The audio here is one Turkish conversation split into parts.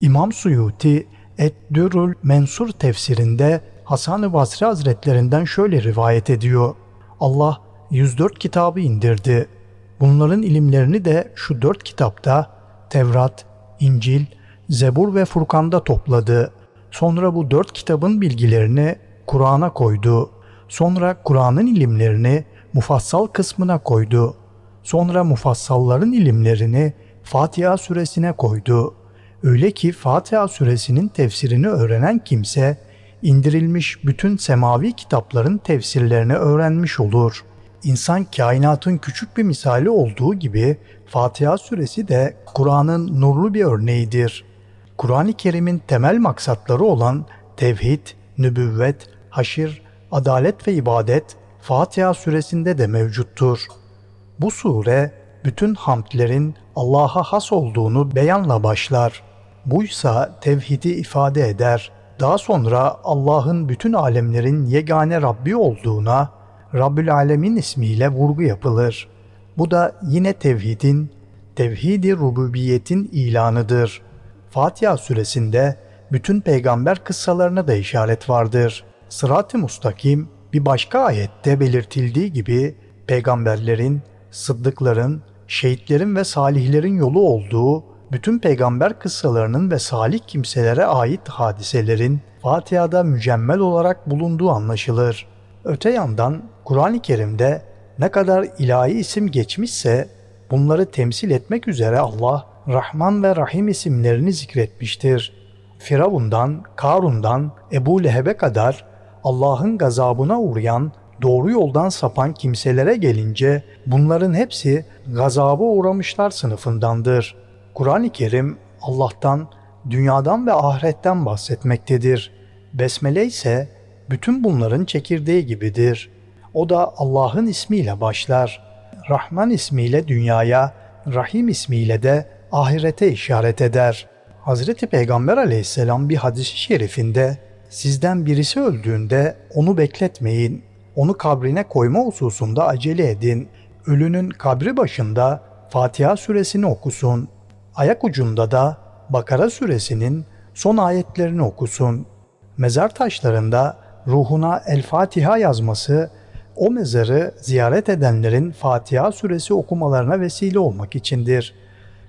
İmam Suyuti Et-Dürrül Mensur tefsirinde Hasan-ı Basri Hazretlerinden şöyle rivayet ediyor. Allah 104 kitabı indirdi. Bunların ilimlerini de şu dört kitapta Tevrat, İncil, Zebur ve Furkan'da topladı. Sonra bu dört kitabın bilgilerini Kur'an'a koydu. Sonra Kur'an'ın ilimlerini mufassal kısmına koydu. Sonra mufassalların ilimlerini Fatiha suresine koydu. Öyle ki Fatiha suresinin tefsirini öğrenen kimse indirilmiş bütün semavi kitapların tefsirlerini öğrenmiş olur. İnsan kainatın küçük bir misali olduğu gibi Fatiha suresi de Kur'an'ın nurlu bir örneğidir. Kur'an-ı Kerim'in temel maksatları olan tevhid, nübüvvet, haşir, adalet ve ibadet Fatiha suresinde de mevcuttur. Bu sure bütün hamdlerin Allah'a has olduğunu beyanla başlar. Buysa tevhidi ifade eder. Daha sonra Allah'ın bütün alemlerin yegane Rabbi olduğuna Rabbül Alemin ismiyle vurgu yapılır. Bu da yine tevhidin, tevhidi rububiyetin ilanıdır. Fatiha suresinde bütün peygamber kıssalarına da işaret vardır. Sırat-ı mustakim bir başka ayette belirtildiği gibi peygamberlerin, sıddıkların, şehitlerin ve salihlerin yolu olduğu bütün peygamber kıssalarının ve salih kimselere ait hadiselerin Fatiha'da mücemmel olarak bulunduğu anlaşılır. Öte yandan Kur'an-ı Kerim'de ne kadar ilahi isim geçmişse bunları temsil etmek üzere Allah Rahman ve Rahim isimlerini zikretmiştir. Firavundan, Karun'dan, Ebu Leheb'e kadar Allah'ın gazabına uğrayan, doğru yoldan sapan kimselere gelince bunların hepsi gazaba uğramışlar sınıfındandır. Kur'an-ı Kerim Allah'tan, dünyadan ve ahiretten bahsetmektedir. Besmele ise bütün bunların çekirdeği gibidir. O da Allah'ın ismiyle başlar. Rahman ismiyle dünyaya, Rahim ismiyle de ahirete işaret eder. Hazreti Peygamber aleyhisselam bir hadis-i şerifinde sizden birisi öldüğünde onu bekletmeyin. Onu kabrine koyma hususunda acele edin. Ölünün kabri başında Fatiha suresini okusun. Ayak ucunda da Bakara suresinin son ayetlerini okusun. Mezar taşlarında ruhuna El Fatiha yazması o mezarı ziyaret edenlerin Fatiha suresi okumalarına vesile olmak içindir.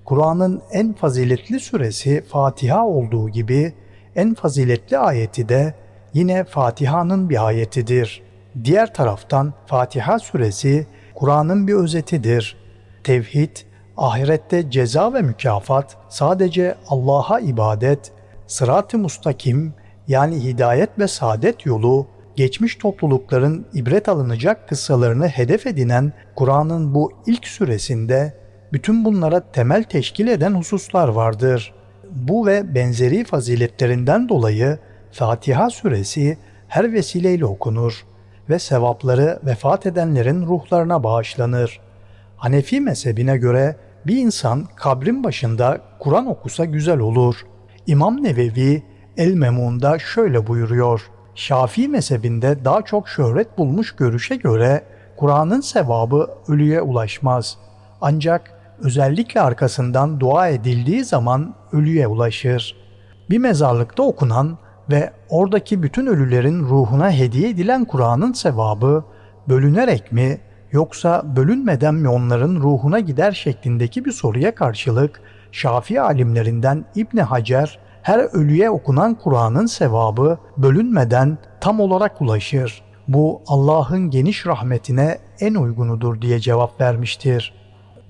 Kur'an'ın en faziletli suresi Fatiha olduğu gibi en faziletli ayeti de yine Fatiha'nın bir ayetidir. Diğer taraftan Fatiha suresi Kur'an'ın bir özetidir. Tevhid, ahirette ceza ve mükafat sadece Allah'a ibadet, sırat-ı mustakim yani hidayet ve saadet yolu, geçmiş toplulukların ibret alınacak kıssalarını hedef edinen Kur'an'ın bu ilk süresinde bütün bunlara temel teşkil eden hususlar vardır. Bu ve benzeri faziletlerinden dolayı Fatiha suresi her vesileyle okunur ve sevapları vefat edenlerin ruhlarına bağışlanır. Hanefi mezhebine göre bir insan kabrin başında Kur'an okusa güzel olur. İmam Nevevi El-Memun'da şöyle buyuruyor. Şafii mezhebinde daha çok şöhret bulmuş görüşe göre Kur'an'ın sevabı ölüye ulaşmaz. Ancak özellikle arkasından dua edildiği zaman ölüye ulaşır. Bir mezarlıkta okunan ve oradaki bütün ölülerin ruhuna hediye edilen Kur'an'ın sevabı bölünerek mi yoksa bölünmeden mi onların ruhuna gider şeklindeki bir soruya karşılık Şafii alimlerinden İbni Hacer her ölüye okunan Kur'an'ın sevabı bölünmeden tam olarak ulaşır. Bu Allah'ın geniş rahmetine en uygunudur diye cevap vermiştir.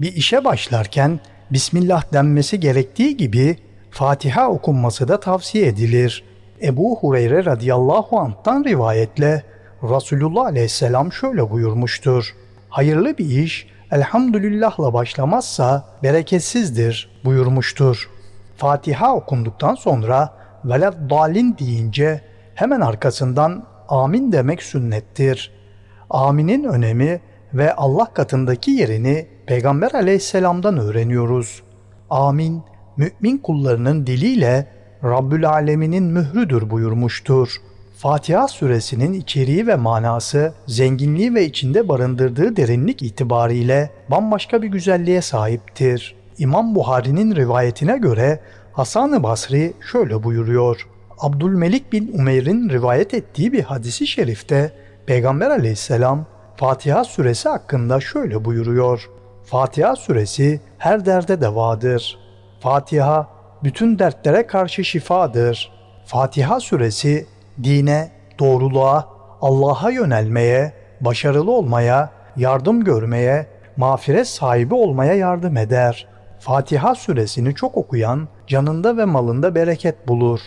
Bir işe başlarken Bismillah denmesi gerektiği gibi Fatiha okunması da tavsiye edilir. Ebu Hureyre radıyallahu anh'tan rivayetle Resulullah aleyhisselam şöyle buyurmuştur. Hayırlı bir iş elhamdülillahla başlamazsa bereketsizdir buyurmuştur. Fatiha okunduktan sonra veled dalin deyince hemen arkasından amin demek sünnettir. Aminin önemi ve Allah katındaki yerini Peygamber aleyhisselamdan öğreniyoruz. Amin, mümin kullarının diliyle Rabbül Alemin'in mührüdür buyurmuştur. Fatiha suresinin içeriği ve manası, zenginliği ve içinde barındırdığı derinlik itibariyle bambaşka bir güzelliğe sahiptir. İmam Buhari'nin rivayetine göre Hasan-ı Basri şöyle buyuruyor. Abdülmelik bin Umeyr'in rivayet ettiği bir hadisi şerifte Peygamber aleyhisselam Fatiha suresi hakkında şöyle buyuruyor. Fatiha suresi her derde devadır. Fatiha bütün dertlere karşı şifadır. Fatiha suresi dine, doğruluğa, Allah'a yönelmeye, başarılı olmaya, yardım görmeye, mağfiret sahibi olmaya yardım eder. Fatiha suresini çok okuyan canında ve malında bereket bulur.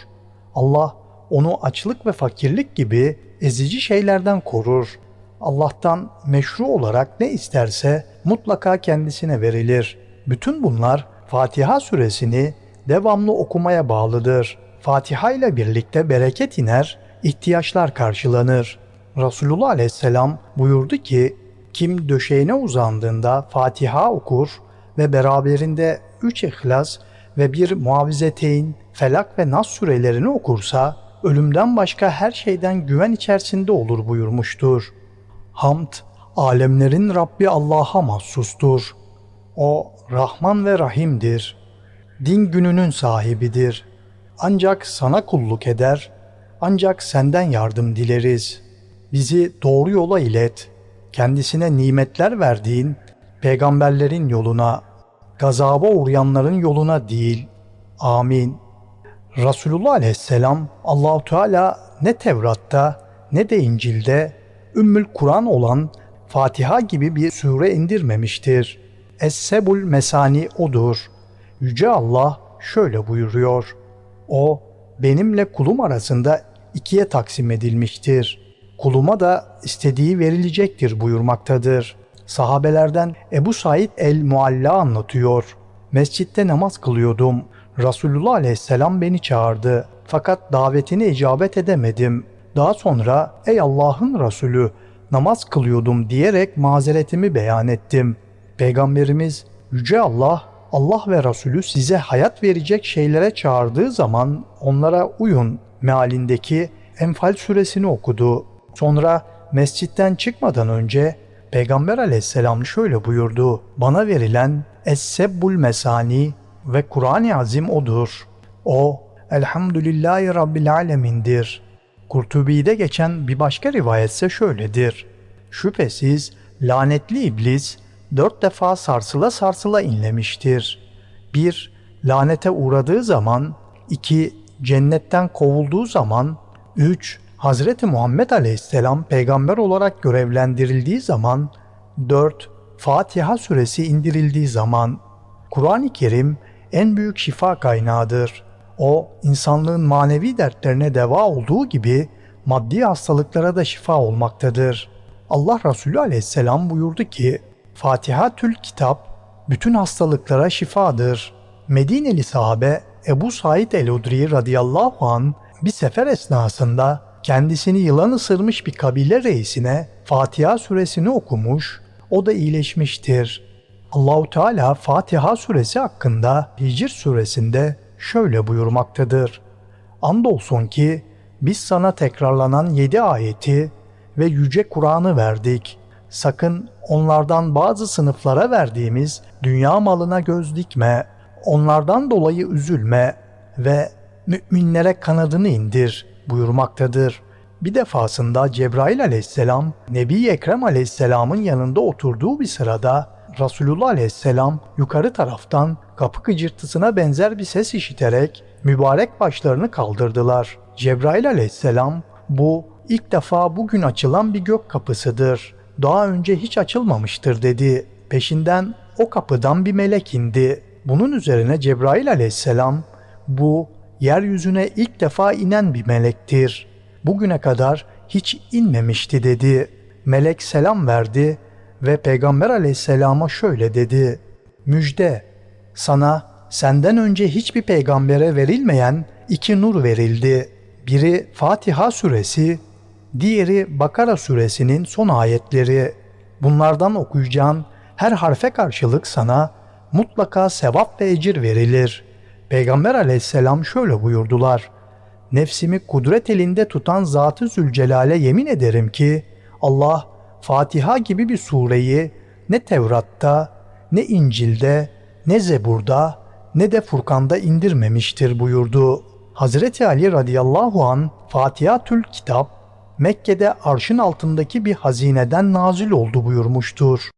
Allah onu açlık ve fakirlik gibi ezici şeylerden korur. Allah'tan meşru olarak ne isterse mutlaka kendisine verilir. Bütün bunlar Fatiha suresini devamlı okumaya bağlıdır. Fatiha ile birlikte bereket iner, ihtiyaçlar karşılanır. Resulullah aleyhisselam buyurdu ki, kim döşeğine uzandığında Fatiha okur ve beraberinde üç ihlas ve bir muavizeteyn, felak ve nas surelerini okursa, ölümden başka her şeyden güven içerisinde olur buyurmuştur. Hamd, alemlerin Rabbi Allah'a mahsustur. O Rahman ve Rahim'dir. Din gününün sahibidir. Ancak sana kulluk eder, ancak senden yardım dileriz. Bizi doğru yola ilet. Kendisine nimetler verdiğin peygamberlerin yoluna, gazaba uğrayanların yoluna değil. Amin. Resulullah Aleyhisselam Allahu Teala ne Tevrat'ta ne de İncil'de Ümmül Kur'an olan Fatiha gibi bir sure indirmemiştir. Es-Sebul Mesani odur. Yüce Allah şöyle buyuruyor. O benimle kulum arasında ikiye taksim edilmiştir. Kuluma da istediği verilecektir buyurmaktadır. Sahabelerden Ebu Said el-Mualla anlatıyor. Mescitte namaz kılıyordum. Resulullah aleyhisselam beni çağırdı. Fakat davetine icabet edemedim. Daha sonra ey Allah'ın Resulü namaz kılıyordum diyerek mazeretimi beyan ettim. Peygamberimiz Yüce Allah, Allah ve Resulü size hayat verecek şeylere çağırdığı zaman onlara uyun mealindeki Enfal suresini okudu. Sonra mescitten çıkmadan önce Peygamber aleyhisselam şöyle buyurdu. Bana verilen Es-Sebbul Mesani ve Kur'an-ı Azim odur. O Elhamdülillahi Rabbil Alemin'dir. Kurtubi'de geçen bir başka rivayetse şöyledir. Şüphesiz lanetli iblis dört defa sarsıla sarsıla inlemiştir. Bir, lanete uğradığı zaman, iki, cennetten kovulduğu zaman, üç, Hazreti Muhammed Aleyhisselam peygamber olarak görevlendirildiği zaman, 4. Fatiha suresi indirildiği zaman Kur'an-ı Kerim en büyük şifa kaynağıdır. O insanlığın manevi dertlerine deva olduğu gibi maddi hastalıklara da şifa olmaktadır. Allah Resulü Aleyhisselam buyurdu ki Fatiha tül kitap bütün hastalıklara şifadır. Medineli sahabe Ebu Said el-Udri radıyallahu an bir sefer esnasında kendisini yılan ısırmış bir kabile reisine Fatiha suresini okumuş, o da iyileşmiştir. Allahu Teala Fatiha suresi hakkında Hicr suresinde şöyle buyurmaktadır. Andolsun ki biz sana tekrarlanan yedi ayeti ve yüce Kur'an'ı verdik. Sakın onlardan bazı sınıflara verdiğimiz dünya malına göz dikme, onlardan dolayı üzülme ve müminlere kanadını indir buyurmaktadır. Bir defasında Cebrail aleyhisselam Nebi Ekrem aleyhisselamın yanında oturduğu bir sırada Resulullah aleyhisselam yukarı taraftan kapı gıcırtısına benzer bir ses işiterek mübarek başlarını kaldırdılar. Cebrail aleyhisselam bu ilk defa bugün açılan bir gök kapısıdır. Daha önce hiç açılmamıştır dedi. Peşinden o kapıdan bir melek indi. Bunun üzerine Cebrail aleyhisselam bu yeryüzüne ilk defa inen bir melektir. Bugüne kadar hiç inmemişti dedi. Melek selam verdi ve Peygamber aleyhisselama şöyle dedi. Müjde, sana senden önce hiçbir peygambere verilmeyen iki nur verildi. Biri Fatiha suresi, diğeri Bakara suresinin son ayetleri. Bunlardan okuyacağın her harfe karşılık sana mutlaka sevap ve ecir verilir. Peygamber aleyhisselam şöyle buyurdular. Nefsimi kudret elinde tutan Zat-ı Zülcelal'e yemin ederim ki Allah Fatiha gibi bir sureyi ne Tevrat'ta, ne İncil'de, ne Zebur'da, ne de Furkan'da indirmemiştir buyurdu. Hazreti Ali radıyallahu an Fatiha'tül Kitap Mekke'de arşın altındaki bir hazineden nazil oldu buyurmuştur.